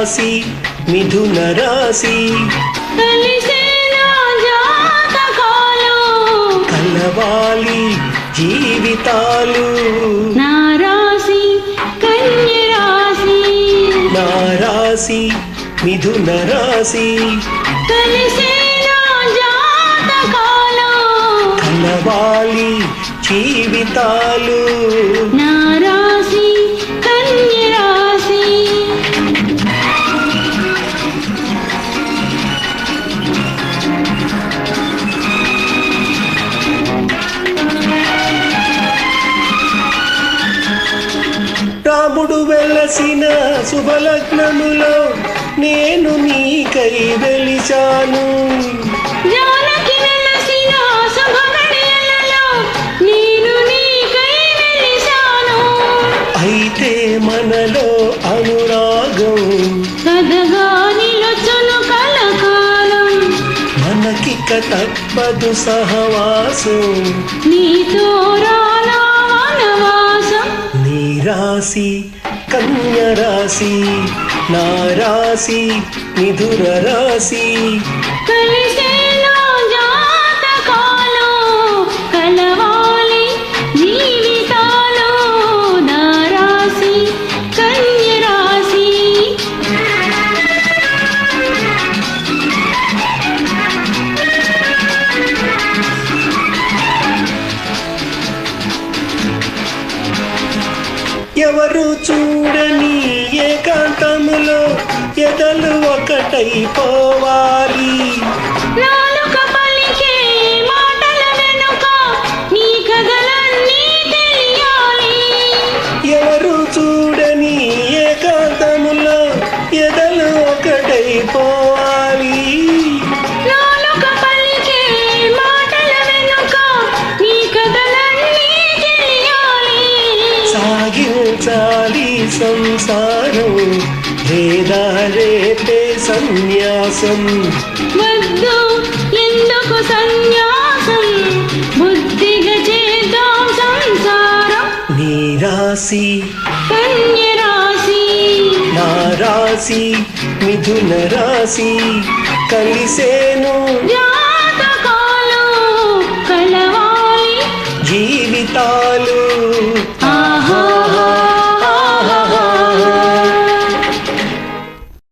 రాశి మిథున రాశి. కలవాలి జీవితాలు. నా రాశి కన్య రాశి. నా రాశి మిథున రాశి. కలవాలి జీవితాలు. నా వెలసిన శుభలగ్నములో నేను నీకై వెలిచాను. అయితే మనలో అనురాగం మనకిక తప్పదు సహవాసం. నీతో రానా వనవాసం కన్య రాశి నా రాశి మిథున రాశి. కలిసే ఎవరు చూడని ఏకాంతములో ఎదలు ఒకటైపోవాలి. కథలన్నీ తెలియాలి. ఎవరు చూడని ఏకాంతములో ఎదలు ఒకటైపోవాలి. సంసారం రేపే సన్యాసం. వద్దు ఎందుకు సన్యాసం? బుద్ధిగా చేద్దాం సంసారం. నీ రాశి కన్య రాశి నా రాశి మిథున రాశి. కలిసేను. జా